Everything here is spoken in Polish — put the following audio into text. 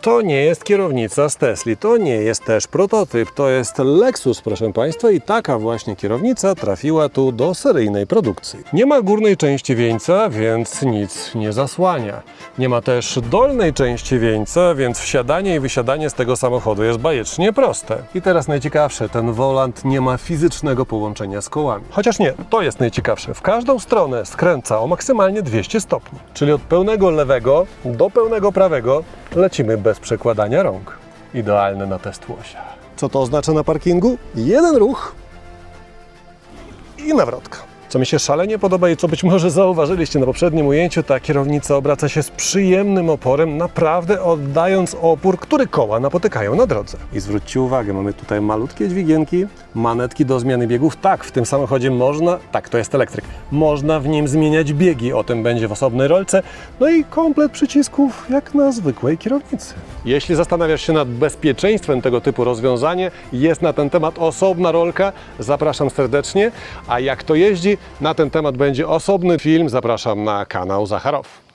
To nie jest kierownica z Tesli, to nie jest też prototyp, to jest Lexus, proszę Państwa, i taka właśnie kierownica trafiła tu do seryjnej produkcji. Nie ma górnej części wieńca, więc nic nie zasłania. Nie ma też dolnej części wieńca, więc wsiadanie i wysiadanie z tego samochodu jest bajecznie proste. I teraz najciekawsze, ten wolant nie ma fizycznego połączenia z kołami. Chociaż nie, to jest najciekawsze. W każdą stronę skręca o maksymalnie 200 stopni. Czyli od pełnego lewego do pełnego prawego lecimy bez przekładania rąk. Idealne na test łosia. Co to oznacza na parkingu? Jeden ruch i nawrotka. Co mi się szalenie podoba i co być może zauważyliście na poprzednim ujęciu, ta kierownica obraca się z przyjemnym oporem, naprawdę oddając opór, który koła napotykają na drodze. I zwróćcie uwagę, mamy tutaj malutkie dźwigienki, manetki do zmiany biegów. Tak, w tym samochodzie można, tak, to jest elektryk, można w nim zmieniać biegi, o tym będzie w osobnej rolce, no i komplet przycisków jak na zwykłej kierownicy. Jeśli zastanawiasz się nad bezpieczeństwem tego typu rozwiązanie, jest na ten temat osobna rolka, zapraszam serdecznie, a jak to jeździ, na ten temat będzie osobny film, zapraszam na kanał Zacharow.